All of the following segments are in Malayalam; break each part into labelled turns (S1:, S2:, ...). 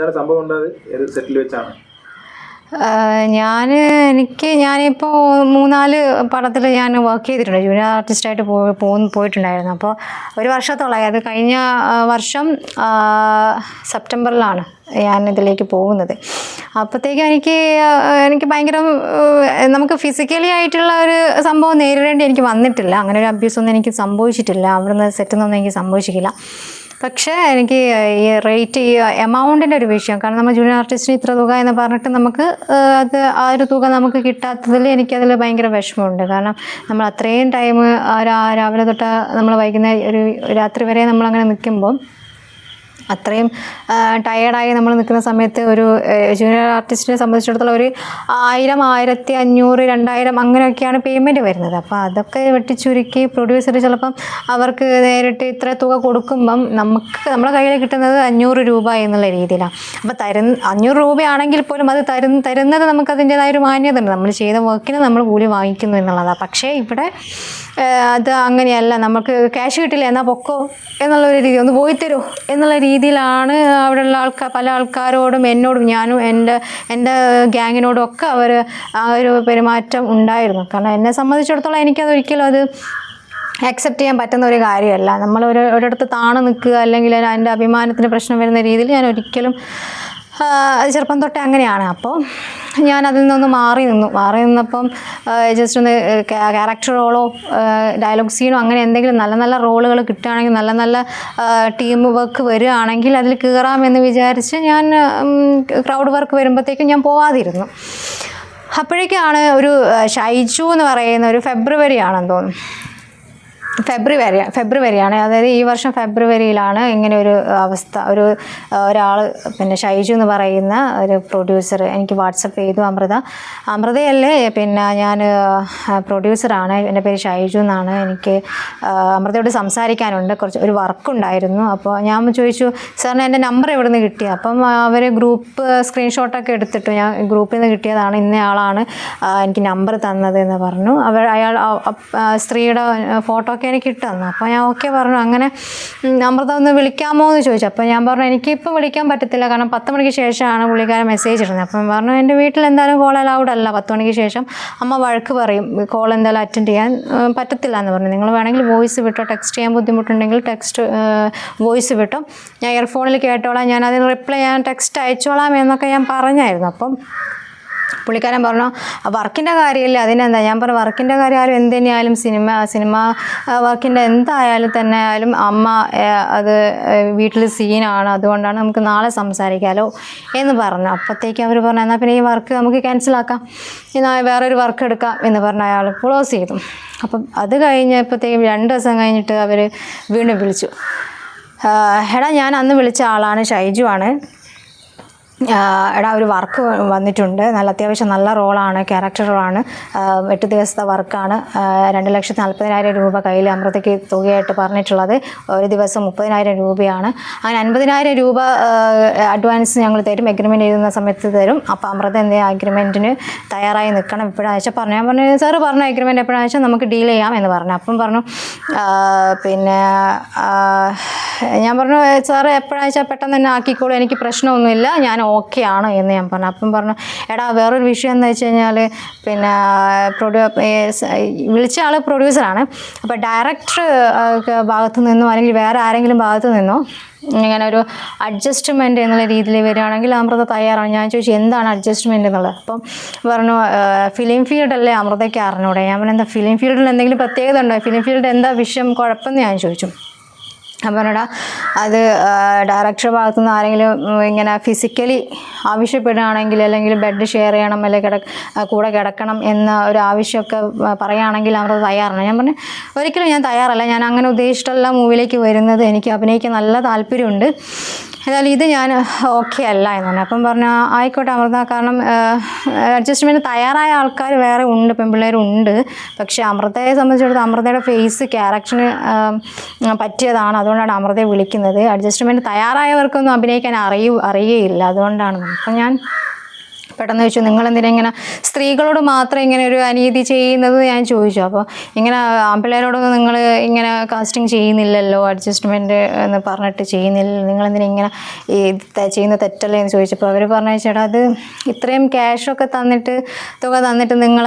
S1: എന്താണ് സംഭവം ഉണ്ടായത്? സെറ്റിൽ വെച്ചാണ്?
S2: ഞാൻ എനിക്ക് ഞാനിപ്പോൾ മൂന്നാൽ പടത്തിൽ ഞാൻ വർക്ക് ചെയ്തിട്ടുണ്ട്. ജൂനിയർ ആർട്ടിസ്റ്റായിട്ട് പോ പോയിട്ടുണ്ടായിരുന്നു. അപ്പോൾ ഒരു വർഷത്തോളമായി. അത് കഴിഞ്ഞ വർഷം സെപ്റ്റംബറിലാണ് ഞാൻ ഇതിലേക്ക് പോകുന്നത്. അപ്പോഴത്തേക്കും എനിക്ക് എനിക്ക് ഭയങ്കര നമുക്ക് ഫിസിക്കലി ആയിട്ടുള്ള ഒരു സംഭവം നേരിടേണ്ടി എനിക്ക് വന്നിട്ടില്ല. അങ്ങനെ ഒരു അബ്യൂസ് ഒന്നും എനിക്ക് സംഭവിച്ചിട്ടില്ല. അവിടുന്ന് സെറ്റൊന്നും എനിക്ക് സംഭവിച്ചിട്ടില്ല. പക്ഷേ എനിക്ക് ഈ റേറ്റ് ഈ എമൗണ്ടിന്റെ ഒരു വിഷയം കാരണം നമ്മൾ ജൂനിയർ ആർട്ടിസ്റ്റിന് ഇത്ര തുക എന്ന് പറഞ്ഞിട്ട് നമുക്ക് അത് ആ ഒരു തുക നമുക്ക് കിട്ടാത്തതിൽ എനിക്കതിൽ ഭയങ്കര വിഷമമുണ്ട്. കാരണം നമ്മൾ അത്രയും ടൈം രാവിലെ തൊട്ട് നമ്മൾ വൈകുന്നേരം ഒരു രാത്രി വരെ നമ്മളങ്ങനെ നിൽക്കുമ്പോൾ അത്രയും ടയേർഡായി നമ്മൾ നിൽക്കുന്ന സമയത്ത് ഒരു ജൂനിയർ ആർട്ടിസ്റ്റിനെ സംബന്ധിച്ചിടത്തോളം ഒരു ആയിരം ആയിരത്തി അഞ്ഞൂറ് രണ്ടായിരം അങ്ങനെയൊക്കെയാണ് പേയ്മെന്റ് വരുന്നത്. അപ്പോൾ അതൊക്കെ വെട്ടിച്ചുരുക്കി പ്രൊഡ്യൂസർ ചിലപ്പം അവർക്ക് നേരിട്ട് ഇത്ര തുക കൊടുക്കുമ്പം നമുക്ക് നമ്മുടെ കയ്യിൽ കിട്ടുന്നത് അഞ്ഞൂറ് രൂപ എന്നുള്ള രീതിയിലാണ്. അപ്പോൾ തരുന്ന അഞ്ഞൂറ് രൂപയാണെങ്കിൽ പോലും അത് തരുന്ന തരുന്നത് നമുക്ക് ഒരു മാന്യത ഉണ്ട് നമ്മൾ ചെയ്ത വർക്കിന് നമ്മൾ കൂലി വാങ്ങിക്കുന്നു എന്നുള്ളതാണ്. പക്ഷേ ഇവിടെ അത് അങ്ങനെയല്ല. നമുക്ക് ക്യാഷ് കിട്ടില്ല എന്നാൽ പൊക്കോ? എന്നുള്ള ഒരു രീതി ഒന്ന് പോയി തരുമോ എന്നുള്ള രീതിയിലാണ് അവിടെയുള്ള ആൾക്കാർ പല ആൾക്കാരോടും എന്നോടും ഞാനും എന്റെ എന്റെ ഗ്യാങ്ങിനോടും ഒക്കെ അവർ ആ ഒരു പെരുമാറ്റം ഉണ്ടായിരുന്നു. കാരണം എന്നെ സംബന്ധിച്ചിടത്തോളം എനിക്കതൊരിക്കലും അത് അക്സെപ്റ്റ് ചെയ്യാൻ പറ്റുന്ന ഒരു കാര്യമല്ല. നമ്മൾ ഒരു ഒരിടത്ത് താണു നിൽക്കുക അല്ലെങ്കിൽ എന്റെ അഭിമാനത്തിന് പ്രശ്നം വരുന്ന രീതിയിൽ ഞാൻ ഒരിക്കലും ചെറുപ്പം തൊട്ടേ അങ്ങനെയാണ്. അപ്പോൾ ഞാൻ അതിൽ നിന്ന് മാറി നിന്നു. മാറി നിന്നപ്പം ജസ്റ്റ് ഒന്ന് ക്യാരക്ടർ റോളോ ഡയലോഗ് സീനോ അങ്ങനെ എന്തെങ്കിലും നല്ല നല്ല റോളുകൾ കിട്ടുകയാണെങ്കിൽ നല്ല നല്ല ടീം വർക്ക് വരികയാണെങ്കിൽ അതിൽ കയറാമെന്ന് വിചാരിച്ച് ഞാൻ ക്രൗഡ് വർക്ക് വരുമ്പോഴത്തേക്കും ഞാൻ പോവാതിരുന്നു. അപ്പോഴേക്കാണ് ഒരു ഷൈജു എന്ന് പറയുന്ന ഒരു ഫെബ്രുവരി ആണെന്ന് തോന്നുന്നു. ഫെബ്രുവരി ഫെബ്രുവരിയാണ്. അതായത് ഈ വർഷം ഫെബ്രുവരിയിലാണ് ഇങ്ങനെ ഒരു അവസ്ഥ. ഒരു ഒരാൾ പിന്നെ ഷൈജു എന്ന് പറയുന്ന ഒരു പ്രൊഡ്യൂസർ എനിക്ക് വാട്സപ്പ് ചെയ്തു അമൃത. അമൃതയല്ലേ പിന്നെ ഞാൻ പ്രൊഡ്യൂസറാണ് എന്റെ പേര് ഷൈജു എന്നാണ്. എനിക്ക് അമൃതയോട് സംസാരിക്കാനുണ്ട്. കുറച്ച് ഒരു വർക്കുണ്ടായിരുന്നു. അപ്പോൾ ഞാൻ ചോദിച്ചു സാറിന് എന്റെ നമ്പർ എവിടെ നിന്ന് കിട്ടി? അപ്പം അവർ ഗ്രൂപ്പ് സ്ക്രീൻഷോട്ടൊക്കെ എടുത്തിട്ട് ഞാൻ ഗ്രൂപ്പിൽ നിന്ന് കിട്ടിയതാണ്. ഇന്നയാളാണ് എനിക്ക് നമ്പർ തന്നത് എന്ന് പറഞ്ഞു. അവർ അയാൾ സ്ത്രീയുടെ ഫോട്ടോ ഒക്കെ എനിക്ക് ഇട്ടുതന്നു അപ്പോൾ ഞാൻ ഓക്കെ പറഞ്ഞു. അങ്ങനെ അമൃത ഒന്ന് വിളിക്കാമോ എന്ന് ചോദിച്ചു. അപ്പോൾ ഞാൻ പറഞ്ഞു എനിക്കിപ്പം വിളിക്കാൻ പറ്റത്തില്ല. കാരണം പത്ത് മണിക്ക് ശേഷമാണ് പുള്ളിക്കാരൻ മെസ്സേജ് ഇടുന്നത്. അപ്പം പറഞ്ഞു എന്റെ വീട്ടിൽ എന്തായാലും കോൾ അലൗഡ് അല്ല. പത്ത് മണിക്ക് ശേഷം അമ്മ വഴക്ക് പറയും. കോൾ എന്തായാലും അറ്റൻഡ് ചെയ്യാൻ പറ്റത്തില്ല എന്ന് പറഞ്ഞു. നിങ്ങൾ വേണമെങ്കിൽ വോയിസ് വിട്ടോ ടെക്സ്റ്റ് ചെയ്യാൻ ബുദ്ധിമുട്ടുണ്ടെങ്കിൽ ടെക്സ്റ്റ് വോയിസ് വിട്ടോ. ഞാൻ ഇയർഫോണിൽ കേട്ടോളാം. ഞാൻ അതിന് റിപ്ലൈ ഞാൻ ടെക്സ്റ്റ് അയച്ചോളാം എന്നൊക്കെ ഞാൻ പറഞ്ഞായിരുന്നു. അപ്പം പുള്ളിക്കാരൻ പറഞ്ഞു വർക്കിന്റെ കാര്യമില്ല അതിനെന്താ? ഞാൻ പറഞ്ഞു വർക്കിന്റെ കാര്യമായാലും എന്ത് തന്നെയായാലും സിനിമ സിനിമ വർക്കിന്റെ എന്തായാലും തന്നെ ആയാലും അമ്മ അത് വീട്ടിൽ സീനാണ് അതുകൊണ്ടാണ് നമുക്ക് നാളെ സംസാരിക്കാമല്ലോ എന്ന് പറഞ്ഞു. അപ്പോഴത്തേക്ക് അവർ പറഞ്ഞു എന്നാൽ പിന്നെ ഈ വർക്ക് നമുക്ക് ക്യാൻസലാക്കാം എന്നാൽ വേറൊരു വർക്ക് എടുക്കാം എന്ന് പറഞ്ഞ് അയാൾ ക്ലോസ് ചെയ്തു. അപ്പം അത് കഴിഞ്ഞപ്പോഴത്തേക്കും രണ്ട് ദിവസം കഴിഞ്ഞിട്ട് അവർ വീണ്ടും വിളിച്ചു. എടാ ഞാൻ അന്ന് വിളിച്ച ആളാണ് ഷൈജു ആണ്. എടാ ഒരു വർക്ക് വന്നിട്ടുണ്ട്. നല്ല അത്യാവശ്യം നല്ല റോളാണ് ക്യാരക്ടർ റോളാണ് എട്ട് ദിവസത്തെ വർക്കാണ് രണ്ട് ലക്ഷത്തി നാൽപ്പതിനായിരം രൂപ കയ്യിൽ അമൃതയ്ക്ക് തുകയായിട്ട് പറഞ്ഞിട്ടുള്ളത്. ഒരു ദിവസം മുപ്പതിനായിരം രൂപയാണ്. അങ്ങനെ അൻപതിനായിരം രൂപ അഡ്വാൻസ് ഞങ്ങൾ തരും. എഗ്രിമെന്റ് എഴുതുന്ന സമയത്ത് തരും. അപ്പോൾ അമൃത എന്ത് അഗ്രിമെന്റിന് തയ്യാറായി നിൽക്കണം എപ്പോഴാഴ്ച പറഞ്ഞു ഞാൻ പറഞ്ഞു സാറ് പറഞ്ഞു അഗ്രിമെന്റ് എപ്പോഴാഴ്ച നമുക്ക് ഡീൽ ചെയ്യാം എന്ന് പറഞ്ഞു. അപ്പം പറഞ്ഞു പിന്നെ ഞാൻ പറഞ്ഞു സാറ് വെച്ചാൽ പെട്ടെന്ന് തന്നെ ആക്കിക്കോളൂ. എനിക്ക് പ്രശ്നമൊന്നുമില്ല. ഞാൻ ഓക്കെ ആണ് എന്ന് ഞാൻ പറഞ്ഞു. അപ്പം പറഞ്ഞു എടാ വേറൊരു വിഷയം എന്ന് വെച്ച് കഴിഞ്ഞാൽ പിന്നെ പ്രൊഡ്യൂ വിളിച്ച ആൾ പ്രൊഡ്യൂസറാണ് അപ്പോൾ ഡയറക്ടർ ഭാഗത്തു നിന്നോ അല്ലെങ്കിൽ വേറെ ആരെങ്കിലും ഭാഗത്തു നിന്നോ ഇങ്ങനെ ഒരു അഡ്ജസ്റ്റ്മെന്റ് എന്നുള്ള രീതിയിൽ വരികയാണെങ്കിൽ അമൃത തയ്യാറാണ്. ഞാൻ ചോദിച്ചു എന്താണ് അഡ്ജസ്റ്റ്മെന്റ് എന്നുള്ളത്? അപ്പം പറഞ്ഞു ഫിലിം ഫീൽഡല്ലേ അമൃതയ്ക്ക് അറിഞ്ഞൂടെ? ഞാൻ പറഞ്ഞു എന്താ ഫിലിം ഫീൽഡിൽ എന്തെങ്കിലും പ്രത്യേകത ഉണ്ടോ? ഫിലിം ഫീൽഡ് എന്താ വിഷയം? കുഴപ്പമെന്ന് ഞാൻ ചോദിച്ചു. അപ്പം അത് ഡയറക്ടർ ഭാഗത്തു നിന്ന് ആരെങ്കിലും ഇങ്ങനെ ഫിസിക്കലി ആവശ്യപ്പെടുകയാണെങ്കിൽ അല്ലെങ്കിൽ ബെഡ് ഷെയർ ചെയ്യണം അല്ലെങ്കിൽ കിട കൂടെ കിടക്കണം എന്ന ഒരു ആവശ്യമൊക്കെ പറയുകയാണെങ്കിൽ അവർ തയ്യാറാണ് ഞാൻ പറഞ്ഞു ഒരിക്കലും ഞാൻ തയ്യാറല്ല. ഞാൻ അങ്ങനെ ഉദ്ദേശിച്ചിട്ടല്ല മൂവിയിലേക്ക് വരുന്നത് എനിക്ക് അഭിനയിക്കാൻ നല്ല താല്പര്യമുണ്ട്. എന്നാലും ഇത് ഞാൻ ഓക്കെ അല്ല എന്ന് പറഞ്ഞു. അപ്പം പറഞ്ഞാൽ ആയിക്കോട്ടെ അമൃത കാരണം അഡ്ജസ്റ്റ്മെന്റ് തയ്യാറായ ആൾക്കാർ വേറെ ഉണ്ട് പെൺപിള്ളേരുണ്ട്. പക്ഷേ അമൃതയെ സംബന്ധിച്ചിടത്തോളം അമൃതയുടെ ഫേസ് ക്യാരക്ടറിന് പറ്റിയതാണ്. അതുകൊണ്ടാണ് അമൃതയെ വിളിക്കുന്നത്. അഡ്ജസ്റ്റ്മെന്റ് തയ്യാറായവർക്കൊന്നും അഭിനയിക്കാൻ അറിയൂ അറിയുകയില്ല. അതുകൊണ്ടാണ്. അപ്പം ഞാൻ പെട്ടെന്ന് ചോദിച്ചു നിങ്ങൾ എന്തിനാ ഇങ്ങനെ സ്ത്രീകളോട് മാത്രം ഇങ്ങനെ ഒരു അനീതി ചെയ്യുന്നത്? ഞാൻ ചോദിച്ചു. അപ്പോൾ ഇങ്ങനെ ആൺപിള്ളേരോടൊന്നും നിങ്ങൾ ഇങ്ങനെ കാസ്റ്റിംഗ് ചെയ്യുന്നില്ലല്ലോ അഡ്ജസ്റ്റ്മെന്റ് എന്ന് പറഞ്ഞിട്ട് ചെയ്യുന്നില്ല നിങ്ങൾ എന്തിനാ ഇങ്ങനെ ഈ ചെയ്യുന്ന തെറ്റല്ലേ എന്ന് ചോദിച്ചപ്പോൾ അവർ പറഞ്ഞു ചേട്ടാ അത് ഇത്രയും ക്യാഷൊക്കെ തന്നിട്ട് തുക തന്നിട്ട് നിങ്ങൾ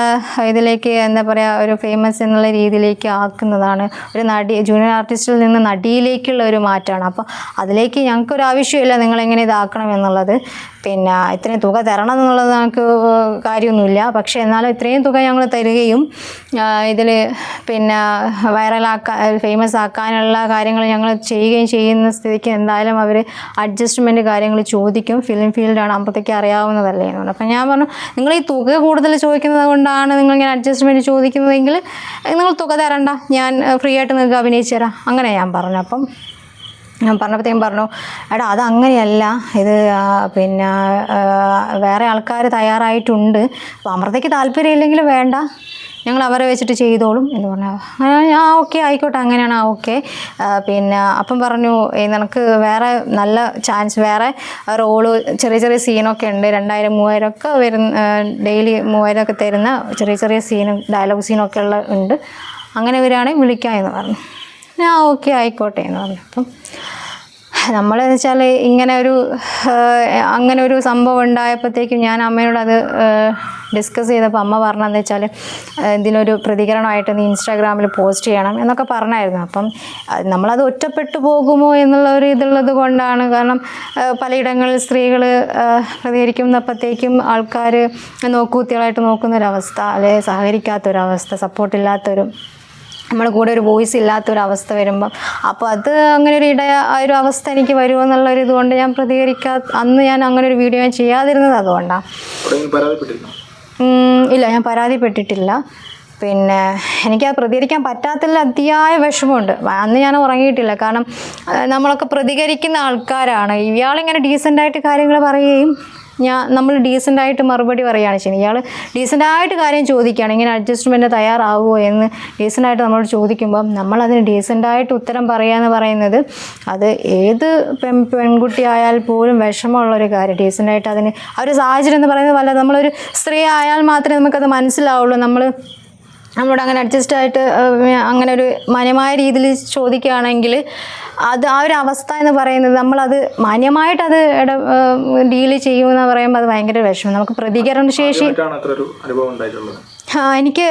S2: ഇതിലേക്ക് എന്താ പറയുക ഒരു ഫേമസ് എന്നുള്ള രീതിയിലേക്ക് ആക്കുന്നതാണ് ഒരു നടി ജൂനിയർ ആർട്ടിസ്റ്റിൽ നിന്ന് നടിയിലേക്കുള്ള ഒരു മാറ്റമാണ്. അപ്പോൾ അതിലേക്ക് ഞങ്ങൾക്കൊരു ആവശ്യമില്ല നിങ്ങളെങ്ങനെ ഇതാക്കണം എന്നുള്ളത്. പിന്നെ ഇത്രയും തുക തരണം എന്നുള്ളത് ഞങ്ങൾക്ക് കാര്യമൊന്നുമില്ല. പക്ഷേ എന്നാലും ഇത്രയും തുക ഞങ്ങൾ തരികയും ഇതിൽ പിന്നെ വൈറലാക്കാൻ ഫേമസ് ആക്കാനുള്ള കാര്യങ്ങൾ ഞങ്ങൾ ചെയ്യുകയും ചെയ്യുന്ന സ്ഥിതിക്ക് എന്തായാലും അവർ അഡ്ജസ്റ്റ്മെന്റ് കാര്യങ്ങൾ ചോദിക്കും. ഫിലിം ഫീൽഡാണ് അപ്പോഴത്തേക്ക് അറിയാവുന്നതല്ലേ എന്ന് പറഞ്ഞു. അപ്പം ഞാൻ പറഞ്ഞു നിങ്ങൾ ഈ തുക കൂടുതൽ ചോദിക്കുന്നത് കൊണ്ടാണ് നിങ്ങൾ ഇങ്ങനെ അഡ്ജസ്റ്റ്മെന്റ് ചോദിക്കുന്നതെങ്കിൽ നിങ്ങൾ തുക തരണ്ട. ഞാൻ ഫ്രീ ആയിട്ട് നിങ്ങൾക്ക് അഭിനയിച്ചു തരാം. അങ്ങനെ ഞാൻ പറഞ്ഞു. അപ്പം പറഞ്ഞപ്പോഴത്തേക്കും പറഞ്ഞു എടാ അത് അങ്ങനെയല്ല ഇത് പിന്നെ വേറെ ആൾക്കാർ തയ്യാറായിട്ടുണ്ട്. അപ്പോൾ അമൃതയ്ക്ക് താല്പര്യമില്ലെങ്കിൽ വേണ്ട. ഞങ്ങൾ അവരെ വെച്ചിട്ട് ചെയ്തോളും. എന്ന് പറഞ്ഞു ആ, ഓക്കെ ആയിക്കോട്ടെ അങ്ങനെയാണ് ആ ഓക്കെ. പിന്നെ അപ്പം പറഞ്ഞു "ഏയ് നിനക്ക് വേറെ നല്ല ചാൻസ് വേറെ റോൾ ചെറിയ ചെറിയ സീനൊക്കെ ഉണ്ട്. രണ്ടായിരം മൂവായിരം ഒക്കെ വരുന്ന ഡെയിലി മൂവായിരം ഒക്കെ തരുന്ന ചെറിയ ചെറിയ സീനും ഡയലോഗ് സീനൊക്കെ ഉള്ള ഉണ്ട്. അങ്ങനെ വരികയാണെങ്കിൽ വിളിക്കാം എന്ന് പറഞ്ഞു. ഞാൻ ഓക്കെ ആയിക്കോട്ടെ എന്ന് പറഞ്ഞു. അപ്പം നമ്മളെന്ന് വെച്ചാൽ ഇങ്ങനെ ഒരു അങ്ങനെ ഒരു സംഭവം ഉണ്ടായപ്പോഴത്തേക്കും ഞാൻ അമ്മയോട് അത് ഡിസ്കസ് ചെയ്തപ്പോൾ അമ്മ പറഞ്ഞതെന്ന് വെച്ചാൽ ഇതിനൊരു പ്രതികരണമായിട്ട് നീ ഇൻസ്റ്റാഗ്രാമിൽ പോസ്റ്റ് ചെയ്യണം എന്നൊക്കെ പറഞ്ഞായിരുന്നു. അപ്പം നമ്മളത് ഒറ്റപ്പെട്ടു പോകുമോ എന്നുള്ള ഒരു ഇതുള്ളത് കൊണ്ടാണ്. കാരണം പലയിടങ്ങളിൽ സ്ത്രീകൾ പ്രതികരിക്കുന്നപ്പോഴത്തേക്കും ആൾക്കാർ നോക്കുകുത്തികളായിട്ട് നോക്കുന്നൊരവസ്ഥ അല്ലെ സഹകരിക്കാത്തൊരവസ്ഥ സപ്പോർട്ടില്ലാത്തൊരു നമ്മുടെ കൂടെ ഒരു വോയിസ് ഇല്ലാത്തൊരവസ്ഥ വരുമ്പം. അപ്പോൾ അത് അങ്ങനെ ഒരു ഇട ആ ഒരു അവസ്ഥ എനിക്ക് വരുമോ എന്നുള്ളൊരു ഇതുകൊണ്ട് ഞാൻ പ്രതികരിക്കാ അന്ന് ഞാൻ അങ്ങനെ ഒരു വീഡിയോ ഞാൻ ചെയ്യാതിരുന്നത് അതുകൊണ്ടാണ് ഇല്ല ഞാൻ പരാതിപ്പെട്ടിട്ടില്ല. പിന്നെ എനിക്ക് അത് പ്രതികരിക്കാൻ പറ്റാത്തതിൽ അതിയായ വിഷമമുണ്ട്. അന്ന് ഞാൻ ഉറങ്ങിയിട്ടില്ല. കാരണം നമ്മളൊക്കെ പ്രതികരിക്കുന്ന ആൾക്കാരാണ്. ഇയാളിങ്ങനെ ഡീസന്റായിട്ട് കാര്യങ്ങൾ പറയുകയും ഞാൻ നമ്മൾ ഡീസന്റായിട്ട് മറുപടി പറയുകയാണ് ചെയ്യുന്നത് ഇയാൾ ഡീസന്റായിട്ട് കാര്യം ചോദിക്കുകയാണ്. ഇങ്ങനെ അഡ്ജസ്റ്റ്മെന്റ് തയ്യാറാവുമോ എന്ന് ഡീസന്റായിട്ട് നമ്മളോട് ചോദിക്കുമ്പം നമ്മളതിന് ഡീസന്റായിട്ട് ഉത്തരം പറയുക എന്ന് പറയുന്നത് അത് ഏത് പെൺ പെൺകുട്ടി ആയാൽ പോലും വിഷമമുള്ളൊരു കാര്യം. ഡീസന്റായിട്ട് അതിന് ആ ഒരു സാഹചര്യം എന്ന് പറയുന്നത് വല്ല നമ്മളൊരു സ്ത്രീ ആയാൽ മാത്രമേ നമുക്കത് മനസ്സിലാവുള്ളൂ. നമ്മൾ നമ്മളോട് അങ്ങനെ അഡ്ജസ്റ്റ് ആയിട്ട് അങ്ങനെ ഒരു മാന്യമായ രീതിയിൽ ചോദിക്കുകയാണെങ്കിൽ അത് ആ ഒരു അവസ്ഥ എന്ന് പറയുന്നത് നമ്മളത് മാന്യമായിട്ട് അത് ഇട ഡീൽ ചെയ്യുമെന്ന് പറയുമ്പോൾ അത് ഭയങ്കര വിഷമം. നമുക്ക് പ്രതികരണശേഷി ശേഷി എനിക്ക്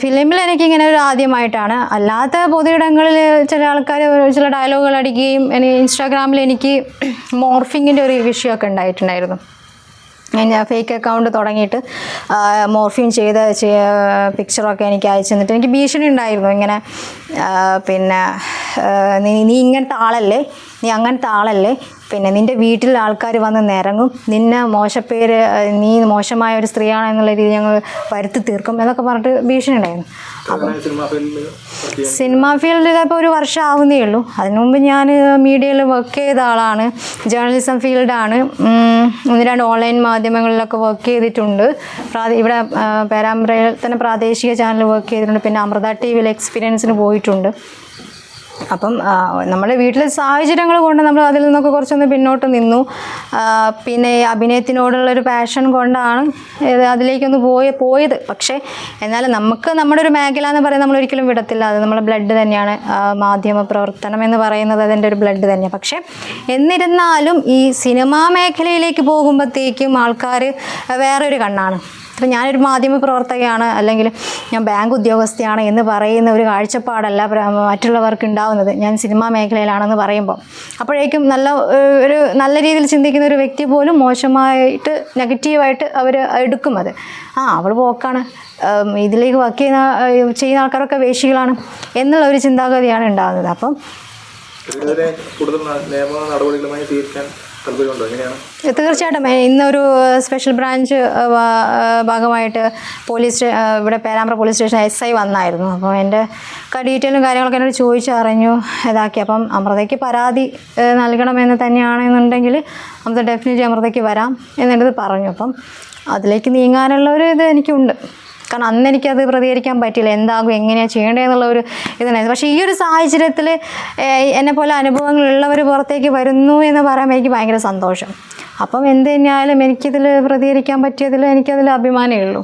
S2: ഫിലിമിൽ എനിക്ക് ഇങ്ങനെ ഒരു ആദ്യമായിട്ടാണ്. അല്ലാത്ത പൊതുയിടങ്ങളിൽ ചില ആൾക്കാർ ചില ഡയലോഗുകൾ അടിക്കുകയും ഇൻസ്റ്റാഗ്രാമിൽ എനിക്ക് മോർഫിങ്ങിന്റെ ഒരു വിഷയമൊക്കെ ഉണ്ടായിട്ടുണ്ടായിരുന്നു. ഞാൻ ഫേക്ക് അക്കൗണ്ട് തുടങ്ങിയിട്ട് മോർഫിൻ ചെയ്ത പിക്ചറൊക്കെ എനിക്ക് അയച്ചു തന്നിട്ട് എനിക്ക് ഭീഷണി ഉണ്ടായിരുന്നു. ഇങ്ങനെ പിന്നെ നീ നീ ഇങ്ങനത്തെ ആളല്ലേ? നീ അങ്ങനത്തെ ആളല്ലേ? പിന്നെ നിന്റെ വീട്ടിൽ ആൾക്കാർ വന്ന് നിരങ്ങും. നിന്നെ മോശപ്പേര് നീ മോശമായ ഒരു സ്ത്രീയാണ് എന്നുള്ള രീതി ഞങ്ങൾ വരുത്തി തീർക്കും എന്നൊക്കെ പറഞ്ഞിട്ട് ഭീഷണി ഉണ്ടായിരുന്നു
S1: അപ്പം സിനിമ ഫീൽഡിൽ
S2: ഇപ്പോൾ ഒരു വർഷം ആവുന്നേ ഉള്ളൂ. അതിനു മുമ്പ് ഞാൻ മീഡിയയിൽ വർക്ക് ചെയ്ത ആളാണ്. ജേർണലിസം ഫീൽഡാണ് ഒന്ന് രണ്ട് ഓൺലൈൻ മാധ്യമങ്ങളിലൊക്കെ വർക്ക് ചെയ്തിട്ടുണ്ട്. ഇവിടെ പേരാമ്പ്രയിൽ തന്നെ പ്രാദേശിക ചാനൽ വർക്ക് ചെയ്തിട്ടുണ്ട്. പിന്നെ അമൃത ടി വിയിൽ എക്സ്പീരിയൻസിന് പോയിട്ടുണ്ട്. അപ്പം നമ്മുടെ വീട്ടിലെ സാഹചര്യങ്ങൾ കൊണ്ട് നമ്മൾ അതിൽ നിന്നൊക്കെ കുറച്ചൊന്ന് പിന്നോട്ട് നിന്നു. പിന്നെ അഭിനയത്തിനോടുള്ള അഭിനയത്തിനോടുള്ളൊരു പാഷൻ കൊണ്ടാണ് അതിലേക്കൊന്ന് പോയ പോയത്. പക്ഷേ എന്നാൽ നമുക്ക് നമ്മുടെ ഒരു മേഖല എന്ന് പറയുന്നത് നമ്മൾ ഒരിക്കലും വിടത്തില്ല. അത് നമ്മുടെ ബ്ലഡ് തന്നെയാണ്. മാധ്യമ പ്രവർത്തനം എന്ന് പറയുന്നത് അതിന്റെ ഒരു ബ്ലഡ് തന്നെയാണ് പക്ഷേ എന്നിരുന്നാലും ഈ സിനിമാ മേഖലയിലേക്ക് പോകുമ്പോഴത്തേക്കും ആൾക്കാർ വേറൊരു കണ്ണാണ്. അപ്പം ഞാനൊരു മാധ്യമ പ്രവർത്തകയാണ് അല്ലെങ്കിൽ ഞാൻ ബാങ്ക് ഉദ്യോഗസ്ഥയാണ് എന്ന് പറയുന്ന ഒരു കാഴ്ചപ്പാടല്ല മറ്റുള്ളവർക്ക് ഉണ്ടാവുന്നത് ഞാൻ സിനിമാ മേഖലയിലാണെന്ന് പറയുമ്പോൾ അപ്പോഴേക്കും നല്ല ഒരു നല്ല രീതിയിൽ ചിന്തിക്കുന്ന ഒരു വ്യക്തി പോലും മോശമായിട്ട് നെഗറ്റീവായിട്ട് അവർ എടുക്കും അത് ആ അവൾ പോക്കാണ്. ഇതിലേക്ക് വർക്ക് ചെയ്യുന്ന ചെയ്യുന്ന ആൾക്കാരൊക്കെ വേശികളാണ് എന്നുള്ള ഒരു ചിന്താഗതിയാണ് ഉണ്ടാകുന്നത് അപ്പം
S1: കൂടുതൽ നിയമ നടപടികളുമായി
S2: തീർച്ചയായിട്ടും. ഇന്നൊരു സ്പെഷ്യൽ ബ്രാഞ്ച് ഭാഗമായിട്ട് പോലീസ് ഇവിടെ Perambra police station S I വന്നായിരുന്നു. അപ്പോൾ എന്റെ ഡീറ്റെയിലും കാര്യങ്ങളൊക്കെ എന്നോട് ചോദിച്ചറിഞ്ഞു ഇതാക്കി. അപ്പം അമൃതയ്ക്ക് പരാതി നൽകണമെന്ന് തന്നെയാണെന്നുണ്ടെങ്കിൽ അമൃത ഡെഫിനറ്റ്ലി അമൃതയ്ക്ക് വരാം എന്നെടുത്ത് പറഞ്ഞു. അപ്പം അതിലേക്ക് നീങ്ങാനുള്ള ഒരു ഇത് എനിക്കുണ്ട്. കാരണം അന്ന് എനിക്കത് പ്രതികരിക്കാൻ പറ്റില്ല എന്താകും എങ്ങനെയാണ് ചെയ്യേണ്ടതെന്നുള്ള ഒരു ഇതുണ്ടായിരുന്നു പക്ഷേ ഈ ഒരു സാഹചര്യത്തിൽ എന്നെ പോലെ അനുഭവങ്ങളുള്ളവർ പുറത്തേക്ക് വരുന്നു എന്ന് പറയുമ്പോൾ എനിക്ക് ഭയങ്കര സന്തോഷം. അപ്പം എന്ത് തന്നെയായാലും എനിക്കിതിൽ പ്രതികരിക്കാൻ പറ്റിയതിൽ എനിക്കതിൽ അഭിമാനമേ ഉള്ളൂ.